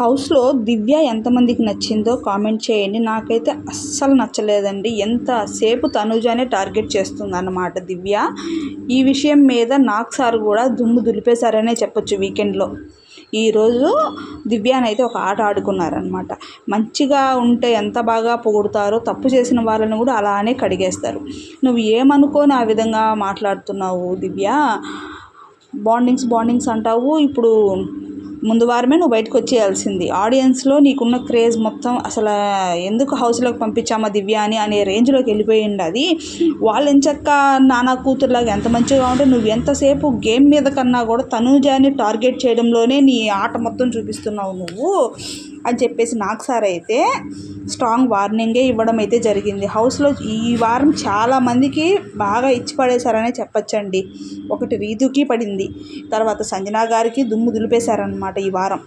హౌస్లో దివ్య ఎంతమందికి నచ్చిందో కామెంట్ చేయండి. నాకైతే అస్సలు నచ్చలేదండి. ఎంతసేపు తనుజానే టార్గెట్ చేస్తుందన్నమాట దివ్య. ఈ విషయం మీద నాకు సార్ కూడా దుమ్ము దులిపేశారనే చెప్పొచ్చు వీకెండ్లో. ఈరోజు దివ్యానైతే ఒక ఆట ఆడుకున్నారనమాట మంచిగా ఉంటే ఎంత బాగా పొగుడుతారో తప్పు చేసిన వాళ్ళని కూడా అలానే కడిగేస్తారు. నువ్వు ఏమనుకోని ఆ విధంగా మాట్లాడుతున్నావు దివ్య? బాండింగ్స్ బాండింగ్స్ అంటావు. ఇప్పుడు ముందు వారమే నువ్వు బయటకు వచ్చేయాల్సింది. ఆడియన్స్లో నీకున్న క్రేజ్ మొత్తం అసలు ఎందుకు హౌస్లోకి పంపించామా దివ్య అని అనే రేంజ్లోకి వెళ్ళిపోయింది అది వాళ్ళు ఎంచక్క నానా కూతురులాగా ఎంత మంచిగా ఉంటే నువ్వు ఎంతసేపు గేమ్ మీద కన్నా కూడా తనూజాని టార్గెట్ చేయడంలోనే నీ ఆట మొత్తం చూపిస్తున్నావు నువ్వు. అని చెప్పేసి నాకు సార్ అయితే స్ట్రాంగ్ వార్నింగే ఇవ్వడం అయితే జరిగింది. హౌస్లో ఈ వారం చాలామందికి బాగా ఇచ్చి పడేశారనే చెప్పచ్చండి. ఒకటి రీతుకి పడింది. తర్వాత సంజనా గారికి దుమ్ము దులిపేశారనమాట ఈ వారం.